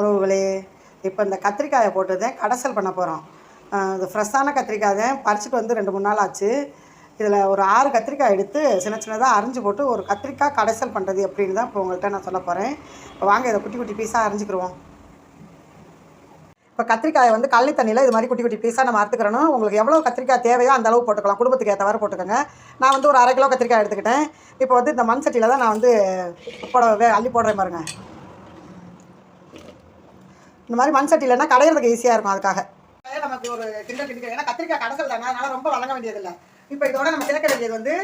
உறவுகளே. இப்போ இந்த கத்திரிக்காயை போட்டு கடைசல் பண்ண போகிறோம் இது ஃப்ரெஷ்ஷான கத்திரிக்காய் தான். பறிச்சுட்டு வந்து ரெண்டு மூணு நாள் ஆச்சு. இதில் ஒரு ஆறு கத்திரிக்காய் எடுத்து சின்ன சின்னதாக அரிஞ்சு போட்டு ஒரு கத்திரிக்காய் கடைசல் பண்ணுறது எப்படின்னு தான் இப்போ உங்கள்கிட்ட நான் சொல்ல போகிறேன் இப்போ வாங்க இதை குட்டி குட்டி பீஸாக அரிஞ்சுக்கிருவோம். இப்போ கத்திரிக்காயை வந்து கள்ளி தண்ணியில் இது மாதிரி குட்டி குட்டி பீஸாக நம்ம அறுத்துக்கிறணும் உங்களுக்கு எவ்வளோ கத்திரிக்காய் தேவையோ அந்த அளவு போட்டுக்கலாம். குடும்பத்துக்கு ஏற்றவாறு போட்டுக்கோங்க. நான் வந்து ஒரு அரை கிலோ கத்திரிக்காய் எடுத்துக்கிட்டேன். இப்போ வந்து இந்த மண் சட்டியில் தான் நான் வந்து போட அள்ளி போடுறேன் பாருங்கள் இந்த மாதிரி மண் இல்லைன்னா கடையிறதுக்கு ஈஸியாக இருக்கும் அதுக்காக. நமக்கு ஒரு கிண்டல் கிண்டிக்க ஏன்னா கத்திரிக்காய் கடைசல் தானே அதனால் ரொம்ப வழங்க வேண்டியதில்லை. இப்போ இதோட நம்ம சேர்க்க வேண்டியது வந்து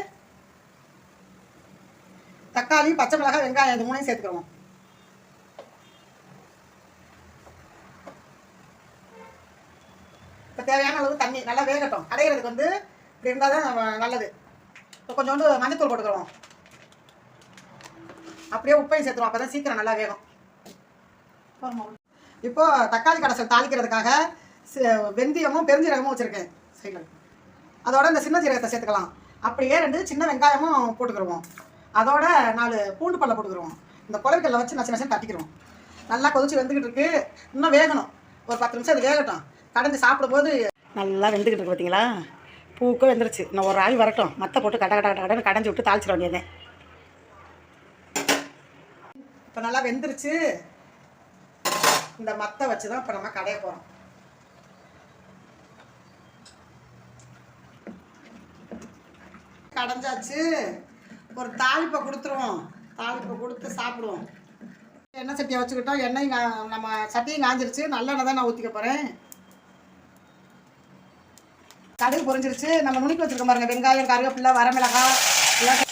தக்காளி பச்சை மிளகாய் வெங்காயம் இது மூணையும் சேர்த்துக்கிறோம். இப்போ தேவையான அளவு தண்ணி நல்லா வேகட்டும். கடைகிறதுக்கு வந்து இப்படி இருந்தால் தான் நம்ம நல்லது. இப்போ கொஞ்சோண்டு மஞ்சத்தூள் போட்டுக்கிறோம். அப்படியே உப்பையும் சேர்த்துருவோம் அப்போ தான் சீக்கிரம் நல்லா வேகும். இப்போது தக்காளி கடைசல் தாளிக்கிறதுக்காக வெந்தயமும் பெருஞ்சீரகமும் வச்சுருக்கேன் சைடில் அதோட இந்த சின்ன ஜீரகத்தை சேர்த்துக்கலாம். அப்படியே ரெண்டு சின்ன வெங்காயமும் போட்டுக்கிடுவோம் அதோட நாலு பூண்டு பல்ல போட்டுக்கிடுவோம் இந்த குழவைக்கல்ல வச்சு நச்சு நச்சு தட்டிக்கிடுவோம் நல்லா கொதிச்சு வெந்துக்கிட்டு இருக்கு. இன்னும் வேகணும். ஒரு பத்து நிமிஷம் அது வேகட்டும். கடைஞ்சி சாப்பிடும்போது நல்லா வெந்துக்கிட்டு இருக்கு பார்த்தீங்களா பூக்கும் வெந்துருச்சு. இன்னும் ஒரு ஆள் வரட்டும். மற்ற போட்டு கட கட கட கடன்னு கடைஞ்சி விட்டு தாளிச்சிட வேண்டியதே இப்போ நல்லா வெந்துருச்சு. இந்த மத்தை வச்சு தான் இப்போ நம்ம கடைய போகிறோம் கடைஞ்சாச்சு. ஒரு தாளிப்பை கொடுத்துருவோம். தாளிப்பை கொடுத்து சாப்பிடுவோம். எண்ணெய் சட்டியை வச்சுக்கிட்டோம். எண்ணெய் கா- நம்ம சட்டியும் காஞ்சிருச்சு. நல்லெண்ணெய் தான் நான் ஊற்றிக்க போகிறேன் கடுகு பொரிஞ்சிருச்சு. நம்ம நுணுக்கி வச்சுருக்க பாருங்க. வெங்காயம் கருவேப்பில்லை வரமிளகாய் எல்லாம்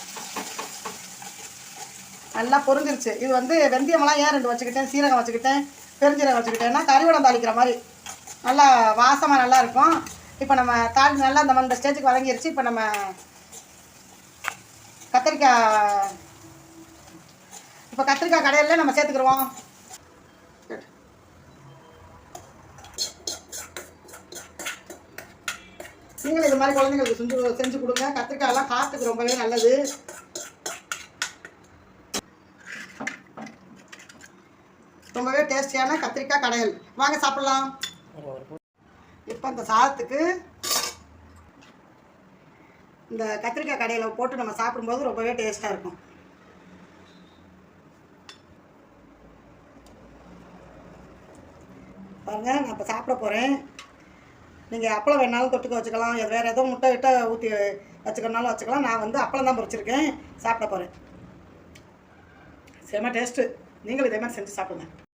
நல்லா பொரிஞ்சிருச்சு. இது வந்து வெந்தயமெல்லாம் ஏன் ரெண்டு வச்சுக்கிட்டேன்? சீரகம் வச்சுக்கிட்டேன் பெருஞ்சீரகம் வச்சுக்கிட்டேன்னா கறிவடம் தாளிக்கிற மாதிரி. நல்லா வாசமாக நல்லா இருக்கும். இப்போ நம்ம தாளி நல்லா இந்த இந்த ஸ்டேஜுக்கு வழங்கிருச்சு இப்போ நம்ம கத்திரிக்காய் இப்போ கத்திரிக்காய் கடையில் நம்ம சேர்த்துக்கிடுவோம் நீங்களும் இது மாதிரி குழந்தைங்களுக்கு செஞ்சு செஞ்சு கொடுங்க. கத்திரிக்காயெல்லாம் காற்றுக்கு ரொம்பவே நல்லது ரொம்பவே டேஸ்டியான கத்திரிக்காய் கடையல். வாங்க சாப்பிடலாம். இப்போ இந்த சாதத்துக்கு இந்த கத்திரிக்காய் கடையில் போட்டு நம்ம சாப்பிடும்போது ரொம்பவே டேஸ்ட்டாக இருக்கும். பாருங்க நான் இப்போ சாப்பிட போகிறேன் நீங்கள் அப்பளம் வேணாலும் தொட்டுக்க வச்சுக்கலாம். எது வேறு எதுவும் முட்டை விட்ட ஊற்றி வச்சுக்கணுனாலும் வச்சுக்கலாம். நான் வந்து அப்பளம் தான் பொரிச்சிருக்கேன் சாப்பிட போகிறேன் செம டேஸ்ட்டு. நீங்களும் இதே மாதிரி செஞ்சு சாப்பிடுங்க.